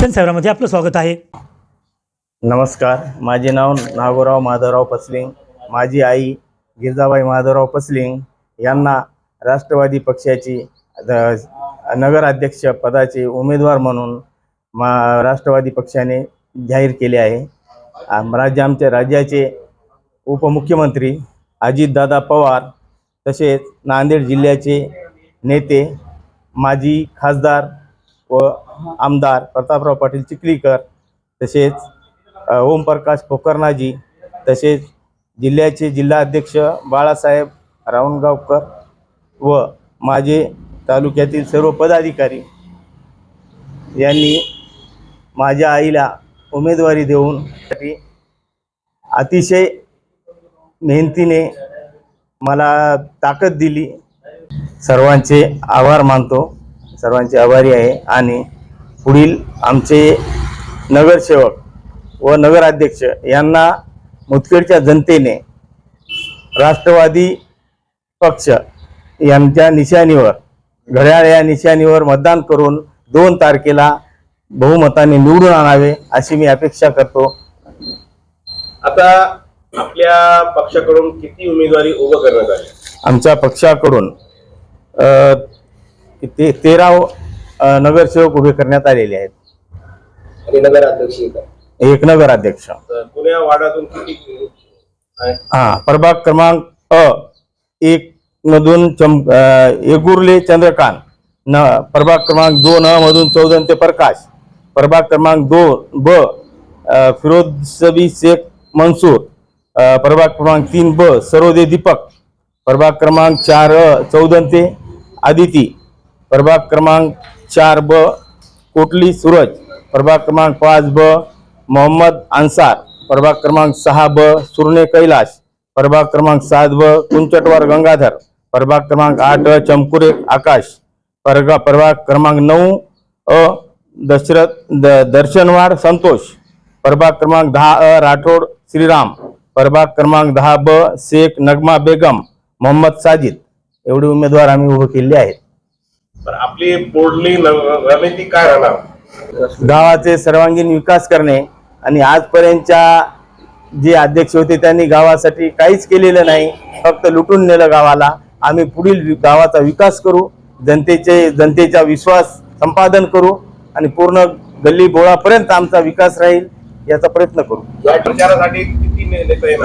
जनसेवामध्ये आपलं स्वागत आहे. नमस्कार. माझे नाव नागोराव माधवराव पसलिंग. माझी आई गिरजाबाई माधवराव पसलिंग यांना राष्ट्रवादी पक्षाची द- नगराध्यक्ष पदाचे उमेदवार म्हणून मा राष्ट्रवादी पक्षाने जाहीर केले आहे. राज्य आमच्या राज्याचे उपमुख्यमंत्री अजितदादा पवार तसेच नांदेड जिल्ह्याचे नेते माजी खासदार व आमदार प्रतापराव पाटील चिखलीकर तसेच ओमप्रकाश पोकर्णाजी तसेच जिल्ह्याचे जिल्हाध्यक्ष बाळासाहेब रावणगावकर व माझे तालुक्यातील सर्व पदाधिकारी यांनी माझ्या आईला उमेदवारी देऊन साठी अतिशय मेहनतीने मला ताकद दिली. सर्वांचे आभार मानतो. सर्वांचे आभारी आहे. आणि पुढील आमचे नगरसेवक व नगराध्यक्ष यांना मुदखेडच्या जनतेने राष्ट्रवादी पक्ष यांच्या निशाणीवर घड्याळ या निशाणीवर मतदान करून दोन तारखेला बहुमताने निवडून आणावे अशी मी अपेक्षा करतो. आता आपल्या पक्षाकडून किती उमेदवारी उभं करण्यात आली? आमच्या पक्षाकडून अ, ते तेरा नगरसेवक उभे करण्यात आलेले आहेत. आणि नगराध्यक्ष येतात. एक नगराध्यक्ष. तर पुण्या वार्डातून किती आहे? हा प्रभाग क्रमांक अ एक मधून चम अ, येगुर्ले चंद्रकांत. न प्रभाग क्रमांक दोन अ मधून चौदन ते प्रकाश. प्रभाग क्रमांक दोन ब अ, फिरोजबी शेख मनसूर अ, प्रभाग क्रमांक तीन ब सरोदे दीपक. प्रभाग क्रमांक चार अ चौदन ते आदिती. प्रभाग क्रमांक चार ब कोटली सूरज. प्रभाग क्रमांक पाच ब मोहम्मद अन्सार. प्रभाग क्रमांक सहा ब सुरणे कैलाश. प्रभाग क्रमांक सात ब कुंचटवार गंगाधर. प्रभाग क्रमांक आठ अ चमकुरे आकाश. परगा प्रभाग क्रमांक नऊ अ दशरथ द दर्शनवार संतोष. प्रभाग क्रमांक दहा अ राठोड श्रीराम. प्रभाग क्रमांक दहा ब शेख नगमा बेगम मोहम्मद साजिद. एवढे उमेदवार आम्ही उभे केले आहेत. तर आपली न- रणनीती काय राहणार? गावाचे सर्वांगीण विकास करणे आणि आजपर्यंतच्या जे अध्यक्ष होते त्यांनी गावासाठी काहीच केलेलं नाही. फक्त लुटून नेलं गावाला. आम्ही पुढील गावाचा विकास करू जनतेचे जनतेचा विश्वास संपादन करू आणि पूर्ण गल्ली बोळापर्यंत आमचा विकास राहील याचा प्रयत्न करू. या प्रचारासाठी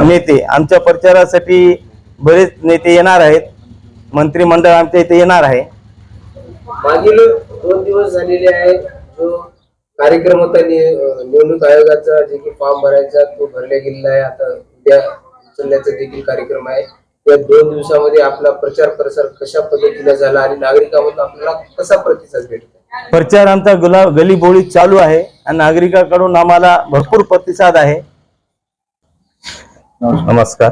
नेते. आमच्या प्रचारासाठी बरेच नेते येणार आहेत. मंत्रिमंडळ आमच्या इथे येणार आहे. मागील दोन दिवस झालेले आहेत जो कार्यक्रम होता निवडणूक आयोगाचा जे की फॉर्म भरायचा तो भरला गेलेला आहे. आता उद्या उचलण्याचा देखील कार्यक्रम आहे. या दोन दिवसामध्ये आपला प्रचार प्रसार कशा पद्धतीने झाला आणि नागरिकांमधून आपल्याला कसा प्रतिसाद भेटतो? प्रचार आमचा गुला गली बोळीत चालू आहे आणि नागरिकांकडून आम्हाला भरपूर प्रतिसाद आहे. नमस्कार.